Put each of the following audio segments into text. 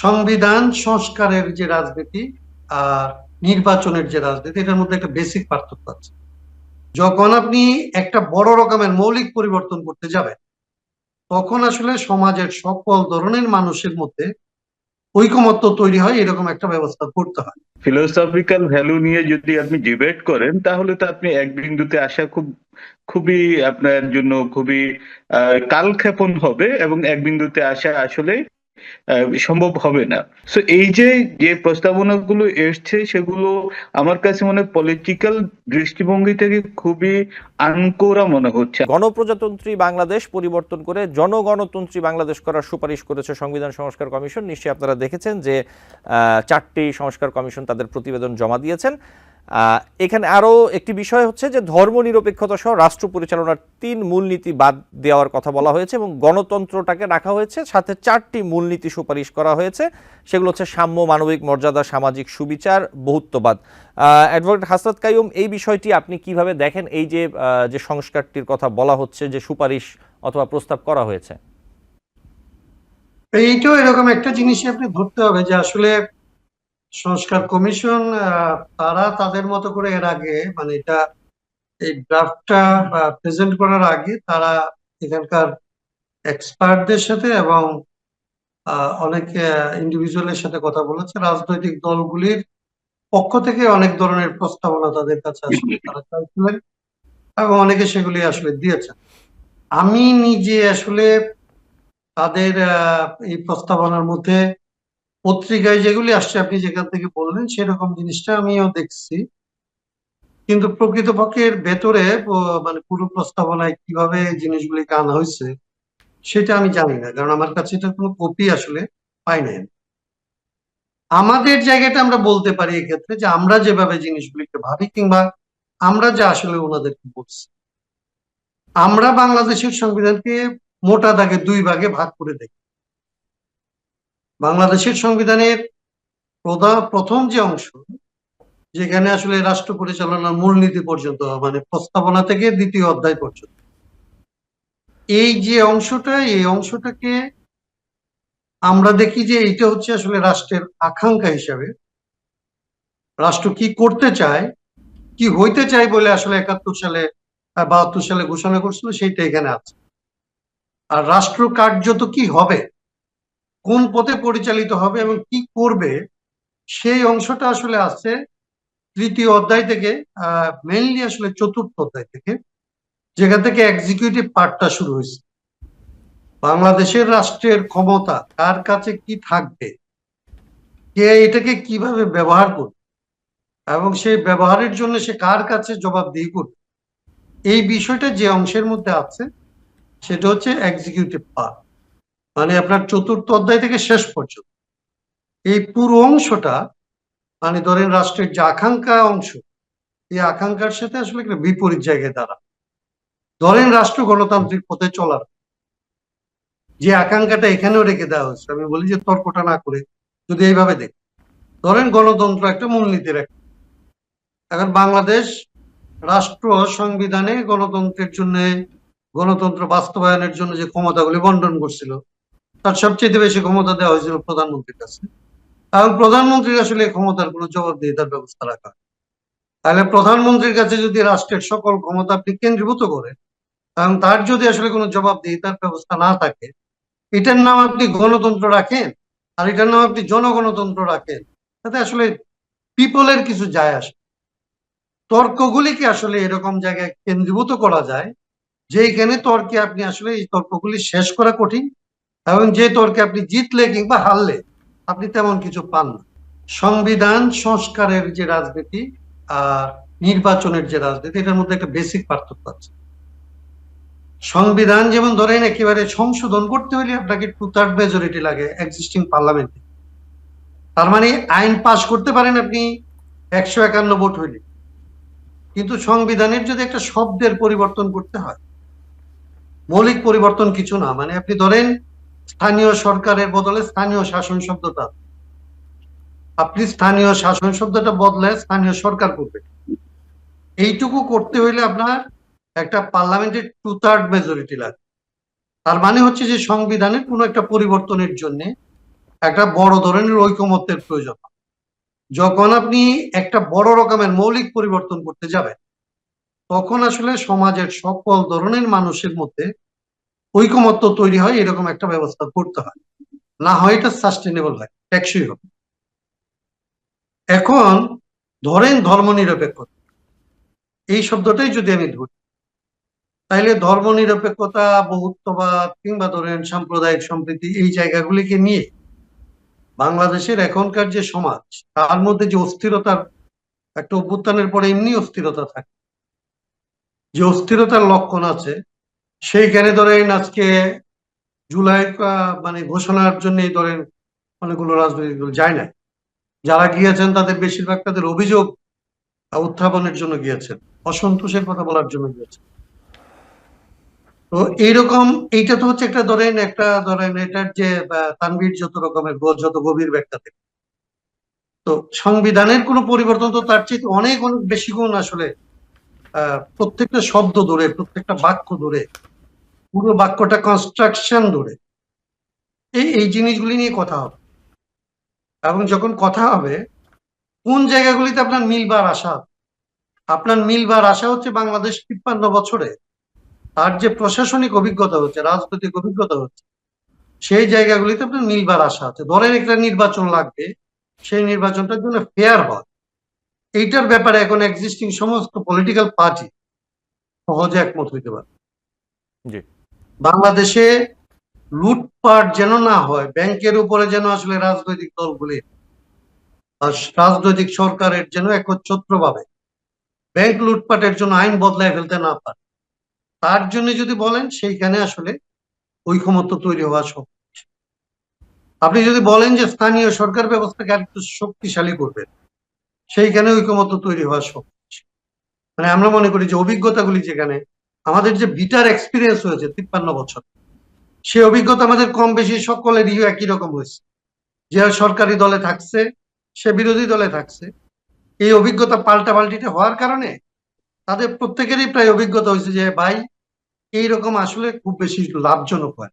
সংবিধান সংস্কারের যে রাজনীতি আর নির্বাচনের যে রাজনীতি, এটার মধ্যে একটা বেসিক পার্থক্য আছে। যখন আপনি একটা বড় রকমের মৌলিক পরিবর্তন করতে যাবেন, তখন আসলে সমাজের সকল ধরনের মানুষের মধ্যে ঐকমত্য তৈরি হয়, এরকম একটা ব্যবস্থা করতে হয়। ফিলোসফিক্যাল ভ্যালু নিয়ে যদি আপনি ডিবেট করেন, তাহলে তো আপনি এক বিন্দুতে আসা খুব, খুবই আপনার জন্য খুবই কালক্ষেপণ হবে এবং এক বিন্দুতে আসা আসলে সম্ভব হবে না। সো এই যে যে প্রস্তাবনাগুলো এসছে, সেগুলো আমার কাছে মনে পলিটিক্যাল দৃষ্টিভঙ্গি থেকে খুবই আনকোরা মনে হচ্ছে। গণপ্রজাতন্ত্রী বাংলাদেশ পরিবর্তন করে জনগণতন্ত্রী বাংলাদেশ করার সুপারিশ করেছে সংবিধান সংস্কার কমিশন। নিশ্চয়ই আপনারা দেখেছেন যে চারটি সংস্কার কমিশন তাদের প্রতিবেদন জমা দিয়েছেন। এখানে আরও একটি বিষয় হচ্ছে যে ধর্মনিরপেক্ষতা সহ রাষ্ট্র পরিচালনার তিন মূলনীতি বাদ দেওয়ার কথা বলা হয়েছে এবং গণতন্ত্রটাকে রাখা হয়েছে, সাথে চারটি মূলনীতি সুপারিশ করা হয়েছে। সেগুলো হচ্ছে সাম্য, মানবিক মর্যাদা, সামাজিক সুবিচার, বহুত্ববাদ। অ্যাডভোকেট হাসরত কাইয়ুম, এই বিষয়টি আপনি কীভাবে দেখেন? এই যে যে সংস্কারটির কথা বলা হচ্ছে, যে সুপারিশ অথবা প্রস্তাব করা হয়েছে। এইটাও এরকম একটা জিনিস আপনি ধরতে হবে যে আসলে সংস্কার কমিশন তারা তাদের মতো করে এর আগে মানে এটা এই ড্রাফটটা প্রেজেন্ট করার আগে তারা এখানকার এক্সপার্টদের সাথে এবং অনেক ইন্ডিভিজুয়ালের সাথে কথা বলেছে। রাজনৈতিক দলগুলির পক্ষ থেকে অনেক ধরনের প্রস্তাবনা তাদের কাছে আসলে তারা চাইছিলেন এবং অনেকে সেগুলি আসলে দিয়েছেন আমি নিজে আসলে তাদের এই প্রস্তাবনার মধ্যে পত্রিকায় যেগুলি আসছে, আপনি যেখান থেকে বললেন, সেরকম জিনিসটা আমিও দেখছি। কিন্তু প্রকৃতপক্ষে এর ভেতরে মানে পুরো প্রস্তাবনায় কীভাবে এই জিনিসগুলিকে আনা হয়েছে, সেটা আমি জানি না। কারণ আমার কাছে এটা কোনো কপি আসলে পাই নাই আমাদের জায়গাটা আমরা বলতে পারি এক্ষেত্রে যে আমরা যেভাবে জিনিসগুলিকে ভাবি, কিংবা আমরা যে আসলে ওনাদেরকে বলছি। আমরা বাংলাদেশের সংবিধানকে মোটা দাগে দুই ভাগে ভাগ করে দেখি। বাংলাদেশের সংবিধানের প্রধান প্রথম যে অংশ, যেখানে আসলে রাষ্ট্র পরিচালনার মূলনীতি পর্যন্ত মানে প্রস্তাবনা থেকে দ্বিতীয় অধ্যায় পর্যন্ত। এই যে অংশটা, এই অংশটাকে আমরা দেখি যে এইটা হচ্ছে আসলে রাষ্ট্রের আকাঙ্ক্ষা হিসাবে। রাষ্ট্র কি করতে চায়, কি হইতে চায় বলে আসলে একাত্তর সালে বাহাত্তর সালে ঘোষণা করছিল, সেইটা এখানে আছে। আর রাষ্ট্র কার্যত কি হবে? কোন পথে পরিচালিত হবে এবং কি করবে, সেই অংশটা আসলে আছে তৃতীয় অধ্যায় থেকে মেইনলি আসলে চতুর্থ অধ্যায় থেকে, যেখান থেকে এক্সিকিউটিভ পার্টটা শুরু হয়েছে। বাংলাদেশের রাষ্ট্রের ক্ষমতা কার কাছে কি থাকবে, কে এটাকে কীভাবে ব্যবহার করবে, এবং সেই ব্যবহারের জন্য সে কার কাছে জবাবদিহি করবে, এই বিষয়টা যে অংশের মধ্যে আছে, সেটা হচ্ছে এক্সিকিউটিভ পার্ট মানে আপনার চতুর্থ অধ্যায় থেকে শেষ পর্যন্ত। এই পুরো অংশটা মানে ধরেন রাষ্ট্রের যে আকাঙ্ক্ষা অংশ, এই আকাঙ্ক্ষার সাথে আসলে একটা বিপরীত জায়গায় দাঁড়া ধরেন রাষ্ট্র গণতান্ত্রিক পথে চলার। যে আকাঙ্ক্ষাটা এখানেও রেখে দেওয়া হয়েছে, আমি বলি যে তর্কটা না করে যদি এইভাবে দেখ। ধরেন গণতন্ত্র একটা মূলনীতির একটা এখন বাংলাদেশ রাষ্ট্র সংবিধানে গণতন্ত্রের জন্য, গণতন্ত্র বাস্তবায়নের জন্য যে ক্ষমতাগুলি বন্টন করছিল তার সবচেয়ে বেশি ক্ষমতা দেওয়া হয়েছিল প্রধানমন্ত্রীর কাছে। এবং প্রধানমন্ত্রীর আসলে ক্ষমতার কোনো জবাবদিহিতার ব্যবস্থা রাখা তাহলে প্রধানমন্ত্রীর কাছে যদি রাষ্ট্রের সকল ক্ষমতা আপনি কেন্দ্রীভূত করেন এবং তার যদি আসলে কোনো জবাব জবাবদিহিতার ব্যবস্থা না থাকে, এটার নাম আপনি গণতন্ত্র রাখেন, আর এটার নাম আপনি জনগণতন্ত্র রাখেন, তাতে আসলে পিপলের কিছু যায় আসে তর্কগুলিকে আসলে এরকম জায়গায় কেন্দ্রীভূত করা যায় যেখানে তর্কে আপনি আসলে এই তর্কগুলি শেষ করা কঠিন এবং যে তর্কে আপনি জিতলে কিংবা হারলে, আপনি তেমন কিছু পান না। সংবিধান, সংস্কারের যে রাজনীতি, আর নির্বাচনের যে রাজনীতি, এটার মধ্যে একটা বেসিক পার্থক্য আছে। সংবিধান যেমন ধরেন একেবারে সংশোধন করতে হলে আপনাকে টু থার্ড মেজরিটি লাগে এক্সিস্টিং পার্লামেন্টে তার মানে আইন পাশ করতে পারেন আপনি একশো একান্ন ভোট হইলে। কিন্তু সংবিধানের যদি একটা শব্দের পরিবর্তন করতে হয়, মৌলিক পরিবর্তন কিছু না। মানে আপনি ধরেন স্থানীয় সরকারের বদলে স্থানীয় শাসন শব্দটা। আপনি স্থানীয় শাসন শব্দটা বদলে স্থানীয় সরকার করবে। এইটুকু করতে হইলে আপনার একটা পার্লামেন্টের টু থার্ড মেজরিটি লাগে। তার মানে হচ্ছে যে সংবিধানের কোনো একটা পরিবর্তনের জন্য একটা বড় ধরনের ঐকমত্যের প্রয়োজন। যখন আপনি একটা বড় রকমের মৌলিক পরিবর্তন করতে যাবেন, তখন আসলে সমাজের সকল ধরনের মানুষের মধ্যে ঐকমত্য তৈরি হয়, এরকম একটা ব্যবস্থা করতে হয়। না হয় এটা সাস্টেনেবল হয়, টেকসই হবে এখন ধরেন ধর্মনিরপেক্ষতা এই শব্দটাই যদি আমি ধরি, তাইলে ধর্মনিরপেক্ষতা, বহুত্ববাদ কিংবা ধরেন সাম্প্রদায়িক সম্প্রীতি এই জায়গাগুলিকে নিয়ে বাংলাদেশের এখনকার যে সমাজ, তার মধ্যে যে অস্থিরতার একটা অভ্যুত্থানের পরে এমনি অস্থিরতা থাকে। যে অস্থিরতার লক্ষণ আছে সেইখানে ধরেন আজকে জুলাই মানে ঘোষণার জন্য ধরেন অনেকগুলো রাজনৈতিক দল যায় না যারা গিয়েছেন তাদের বেশিরভাগ তাদের অভিযোগ উত্থাপনের জন্য গিয়েছেন অসন্তোষের কথা বলার জন্য গিয়েছেন। তো এইরকম এইটা তো হচ্ছে একটা ধরেন একটা ধরেন এটার যে আহ, তানভীর যত রকমের যত গভীর ব্যাখ্যা থাকে তো সংবিধানের কোনো পরিবর্তন তো তার চেয়ে অনেক অনেক বেশি গুণ আসলে প্রত্যেকটা শব্দ ধরে, প্রত্যেকটা বাক্য ধরে, পুরো বাক্যটা কনস্ট্রাকশন ধরে। এই এই জিনিসগুলি নিয়ে কথা হবে। এবং যখন কথা হবে, কোন জায়গাগুলিতে আপনার মিলবার আশা? আপনার মিলবার আশা হচ্ছে বাংলাদেশ তিপ্পান্ন বছরে তার যে প্রশাসনিক অভিজ্ঞতা হচ্ছে, রাজনৈতিক অভিজ্ঞতা হচ্ছে, সেই জায়গাগুলিতে আপনার মিলবার আশা আছে। ধরেন একটা নির্বাচন লাগবে, সেই নির্বাচনটার জন্য ফেয়ার হয়। এইটার ব্যাপারে এখন এক্সিস্টিং সমস্ত পলিটিক্যাল পার্টি সহজে একমত হইতে পারে। বাংলাদেশে লুটপাট যেন না হয় ব্যাংকের উপরে যেন আসলে রাজনৈতিক দলগুলি রাজনৈতিক সরকারের যেন একচ্ছত্র ভাবে ব্যাংক লুটপাটের জন্য আইন বদলায় ফেলতে না পারে তার জন্য যদি বলেন সেইখানে আসলে ঐকমত্য তৈরি হওয়া সহজ আপনি যদি বলেন যে স্থানীয় সরকার ব্যবস্থাকে আরেকটু শক্তিশালী করবেন সেইখানে ঐকমত্য তৈরি হওয়া সহজ মানে আমরা মনে করি যে অভিজ্ঞতাগুলি যেখানে, আমাদের যে বিটার এক্সপিরিয়েন্স হয়েছে তিপ্পান্ন বছর, সেই অভিজ্ঞতা আমাদের কম বেশি সকলেরই একই রকম হয়েছে। যে সরকারি দলে থাকছে, সে বিরোধী দলে থাকছে, এই অভিজ্ঞতা পাল্টা পাল্টিতে হওয়ার কারণে তাদের প্রত্যেকেরই প্রায় অভিজ্ঞতা হয়েছে যে, ভাই, এইরকম আসলে খুব বেশি লাভজনক হয়।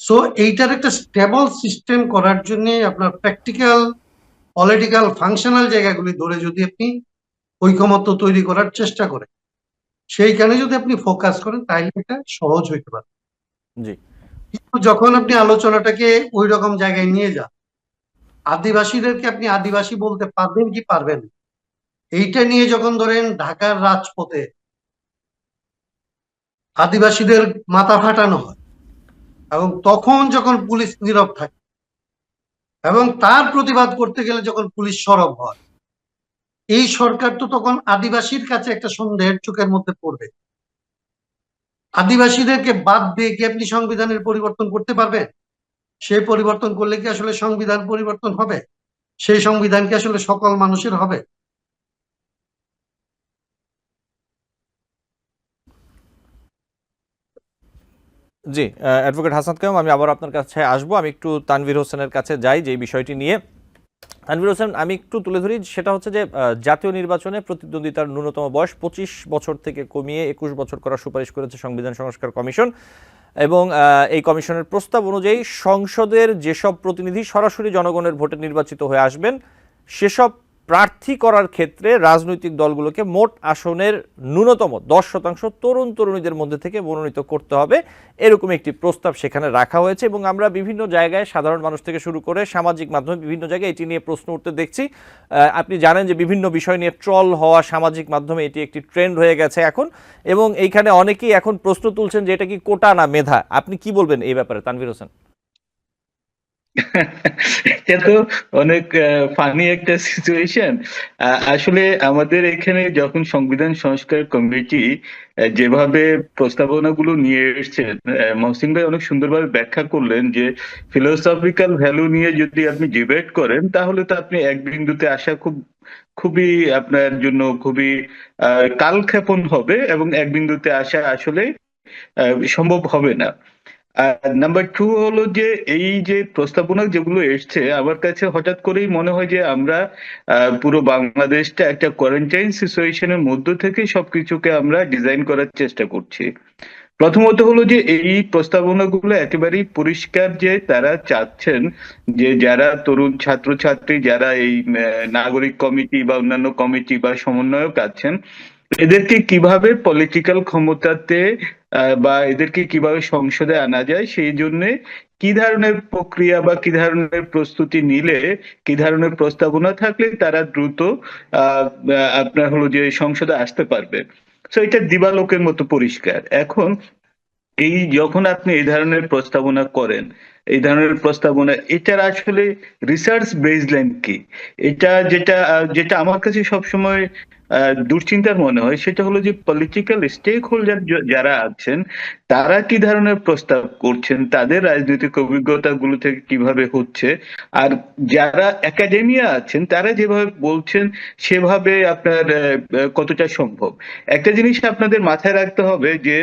সো এইটার একটা স্টেবল সিস্টেম করার জন্য আপনার প্র্যাকটিক্যাল পলিটিক্যাল ফাংশনাল জায়গাগুলি ধরে যদি আপনি ঐকমত্য তৈরি করার চেষ্টা করেন সেইখানে যদি আপনি ফোকাস করেন তাহলে এটা সহজ হইতে পারে জি কিন্তু যখন আপনি আলোচনাটাকে ওই রকম জায়গায় নিয়ে যান আদিবাসীদেরকে আপনি আদিবাসী বলতে পারবেন কি পারবেন? এইটা নিয়ে যখন ধরেন ঢাকার রাজপথে আদিবাসীদের মাথা ফাটানো হয় এবং তখন যখন পুলিশ নীরব থাকে এবং তার প্রতিবাদ করতে গেলে যখন পুলিশ সরব হয়, এই সরকার তো তখন আদিবাসীর কাছে একটা সন্দেহের চোখের মধ্যে পড়বে। আদিবাসীদেরকে বাদ দিয়ে কি আপনি সংবিধানের পরিবর্তন করতে পারবেন? সে পরিবর্তন করলে কি আসলে সংবিধান পরিবর্তন হবে? সেই সংবিধান কি আসলে সকল মানুষের হবে? জি অ্যাডভোকেট হাসান কায়ুম, আমি আবার আপনার কাছে আসব। আমি একটু তানভীর হোসেনের কাছে যাই যে বিষয়টি নিয়ে। তানভীর হোসেন, আমি একটু তুলে ধরি, সেটা হচ্ছে যে জাতীয় নির্বাচনে প্রতিদ্বন্দ্বিতার ন্যূনতম বয়স পঁচিশ বছর থেকে কমিয়ে একুশ বছর করার সুপারিশ করেছে সংবিধান সংস্কার কমিশন। এবং এই কমিশনের প্রস্তাব অনুযায়ী সংসদের যেসব প্রতিনিধি সরাসরি জনগণের ভোটে নির্বাচিত হয়ে আসবেন, সেসব প্রার্থী করার ক্ষেত্রে রাজনৈতিক দলগুলোকে মোট আসনের ন্যূনতম দশ শতাংশ তরুণ তরুণীদের মধ্যে থেকে মনোনীত করতে হবে। এরকম একটি প্রস্তাব সেখানে রাখা হয়েছে এবং আমরা বিভিন্ন জায়গায় সাধারণ মানুষ থেকে শুরু করে সামাজিক মাধ্যমে বিভিন্ন জায়গায় এটি নিয়ে প্রশ্ন উঠতে দেখছি। আপনি জানেন যে বিভিন্ন বিষয় নিয়ে ট্রল হওয়া সামাজিক মাধ্যমে এটি একটি ট্রেন্ড হয়ে গেছে এখন এবং এইখানে অনেকেই এখন প্রশ্ন তুলছেন যে এটা কি কোটা না মেধা? আপনি কি বলবেন এই ব্যাপারে, তানভীর হোসেন? এটা তো অনেক ফানি একটা সিচুয়েশন আসলে আমাদের এখানে যখন সংবিধান সংস্কার কমিটি যেভাবে প্রস্তাবনাগুলো নিয়ে এসছেন মহসিন ভাই অনেক সুন্দরভাবে ব্যাখ্যা করলেন যে ফিলোসফিক্যাল ভ্যালু নিয়ে যদি আপনি ডিবেট করেন, তাহলে তো আপনি এক বিন্দুতে আসা খুব, খুবই আপনার জন্য খুবই কালক্ষেপণ হবে এবং এক বিন্দুতে আসা আসলে সম্ভব হবে না। নাম্বার টু হলো যে, এই যে প্রস্তাবনা যেগুলো এসছে, আমার কাছে হঠাৎ করেই মনে হয় যে, আমরা পুরো বাংলাদেশটা একটা কোয়ারেন্টাইন সিচুয়েশনের মধ্য থেকে সবকিছুকে আমরা ডিজাইন করার চেষ্টা করছি। প্রথমত হলো যে, এই প্রস্তাবনাগুলো একেবারেই পরিষ্কার যে, তারা চাচ্ছেন যে, যারা তরুণ ছাত্রছাত্রী, যারা এই নাগরিক কমিটি বা অন্যান্য কমিটি বা সমন্বয়ক আছেন এদেরকে কীভাবে পলিটিক্যাল ক্ষমতাতে বা এদেরকে কীভাবে সংসদে আনা যায়, সেই জন্য কি ধরনের প্রক্রিয়া বা কি ধরনের প্রস্তুতি নিলে, কি ধরনের প্রস্তাবনা থাকলে তারা দ্রুত আপনার হলো যে সংসদে আসতে পারবে। তো এটা দিবালোকের মতো পরিষ্কার। এখন এই যখন আপনি এই ধরনের প্রস্তাবনা করেন এই ধরনের প্রস্তাবনা, এটার আসলে রিসার্চ বেসলাইন কি? এটা যেটা যেটা আমার কাছে সবসময় দুশ্চিন্তার মনে হয়, সেটা হলো যে পলিটিক্যাল স্টেক হোল্ডার যারা আছেন, তারা কি ধরনের প্রস্তাব করছেন, তাদের রাজনৈতিক অভিজ্ঞতা গুলো থেকে কীভাবে হচ্ছে, আর যারা একাডেমিয়া আছেন, তারা যেভাবে বলছেন, সেভাবে আপনার কতটা সম্ভব? একটা জিনিস আপনাদের মাথায় রাখতে হবে যে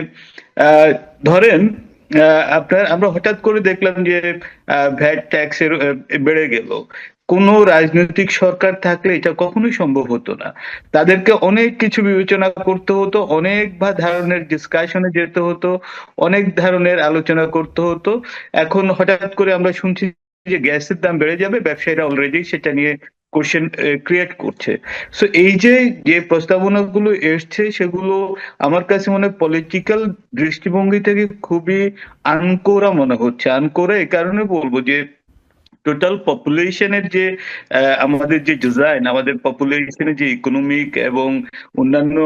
ধরেন আপনার, আমরা হঠাৎ করে দেখলাম যে ভ্যাট ট্যাক্স এর বেড়ে গেল। কোনো রাজনৈতিক সরকার থাকলে এটা কখনোই সম্ভব হতো না। তাদেরকে অনেক কিছু বিবেচনা করতে হতো, অনেক বা ধরনের ডিসকাশনে যেতে হতো, অনেক ধরনের আলোচনা করতে হতো। এখন হঠাৎ করে আমরা শুনছি যে গ্যাসের দাম বেড়ে যাবে, ব্যবসায়ীরা অলরেডি সেটা নিয়ে কোশ্চেন ক্রিয়েট করছে। সো এই যে যে প্রস্তাবনাগুলো এসছে, সেগুলো আমার কাছে মনে পলিটিক্যাল দৃষ্টিভঙ্গি থেকে খুবই আনকোরা মনে হচ্ছে। আনকোরা এই কারণে বলব যে টোটাল পপুলেশনের যে আমাদের যে ডিজাইন আমাদের পপুলেশনের যে ইকোনমিক এবং অন্যান্য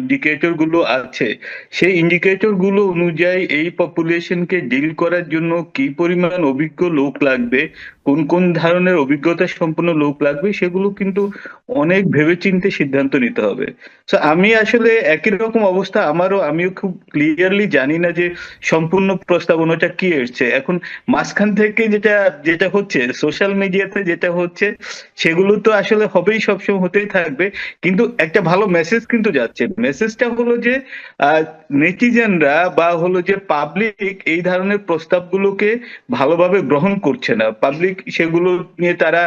ইন্ডিকেটরগুলো আছে, সেই ইন্ডিকেটরগুলো অনুযায়ী এই পপুলেশনকে ডিল করার জন্য কি পরিমাণ অভিজ্ঞ লোক লাগবে কোন কোন ধরনের অভিজ্ঞতা সম্পন্ন লোক লাগবে সেগুলো কিন্তু অনেক ভেবেচিন্তে সিদ্ধান্ত নিতে হবে। তো আমি আসলে একই রকম অবস্থা আমারও, আমিও খুব ক্লিয়ারলি জানি না যে সম্পূর্ণ প্রস্তাবনাটা কি এসছে। এখন মাঝখান থেকে যেটা যেটা হচ্ছে সোশ্যাল মিডিয়াতে যেটা হচ্ছে, সেগুলো তো আসলে হবেই সবসময়, হতেই থাকবে। কিন্তু একটা ভালো মেসেজ কিন্তু যাচ্ছে। মেসেজটা হলো যে নেটিজেনরা বা হলো যে পাবলিক এই ধরনের প্রস্তাবগুলোকে ভালোভাবে গ্রহণ করছে না। পাবলিক সেগুলো নিয়ে তারা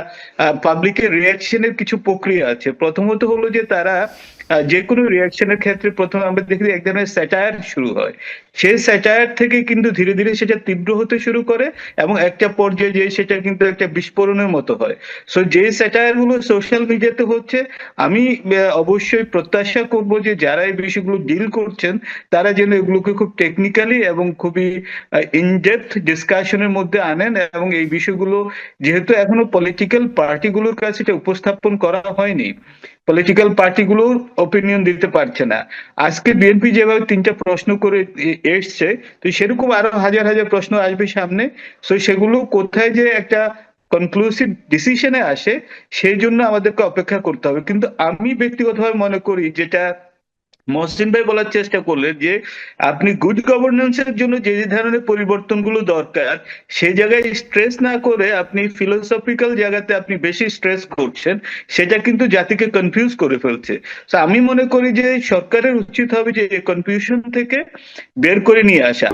পাবলিকের রিয়াকশনের কিছু প্রক্রিয়া আছে। প্রথমত হলো যে তারা যে কোনো রিয়াকশনের ক্ষেত্রে প্রথমে আমরা দেখি এক ধরনের স্যাটায়ার শুরু হয়। সেই স্যাটায়ার থেকে কিন্তু ধীরে ধীরে সেটা তীব্র হতে শুরু করে এবং একটা পর্যায়ে যে সেটা কিন্তু একটা বিস্ফোরণের মতো হয়। সো যে স্যাটায়ারগুলো সোশ্যাল মিডিয়াতে হচ্ছে, আমি অবশ্যই প্রত্যাশা করব যে যারা এই বিষয়গুলো ডিল করছেন, তারা যেন এগুলোকে খুব টেকনিক্যালি এবং খুবই ইনডেপথ ডিসকাশনের মধ্যে আনেন এবং এই বিষয়গুলো যেহেতু এখনও পলিটিক্যাল পার্টিগুলোর কাছে উপস্থাপন করা হয়নি। পলিটিক্যাল পার্টিগুলো ওপিনিয়ন দিতে পারছে না। আজকে বিএনপি যেভাবে তিনটা প্রশ্ন করে এসছে, তো সেরকম আরও হাজার হাজার প্রশ্ন আসবে সামনে। তো সেগুলো কোথায় যে একটা কনক্লুসিভ ডিসিশনে আসে, সেই জন্য আমাদেরকে অপেক্ষা করতে হবে। কিন্তু আমি ব্যক্তিগতভাবে মনে করি যেটা মহসিন ভাই বলার চেষ্টা করলেন যে, আপনি গুড গভর্নেন্সের জন্য যে যে ধরনের পরিবর্তনগুলো দরকার সেই জায়গায় স্ট্রেস না করে আপনি ফিলোসফিক্যাল জায়গাতে আপনি বেশি স্ট্রেস করছেন, সেটা কিন্তু জাতিকে কনফিউজ করে ফেলছে। তো আমি মনে করি যে সরকারের উচিত হবে যে কনফিউশন থেকে বের করে নিয়ে আসা।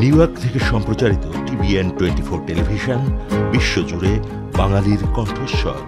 নিউ ইয়র্ক থেকে সম্প্রচারিত টিভিএন টোয়েন্টি ফোর টেলিভিশন, বিশ্বজুড়ে বাঙালির কণ্ঠস্বর।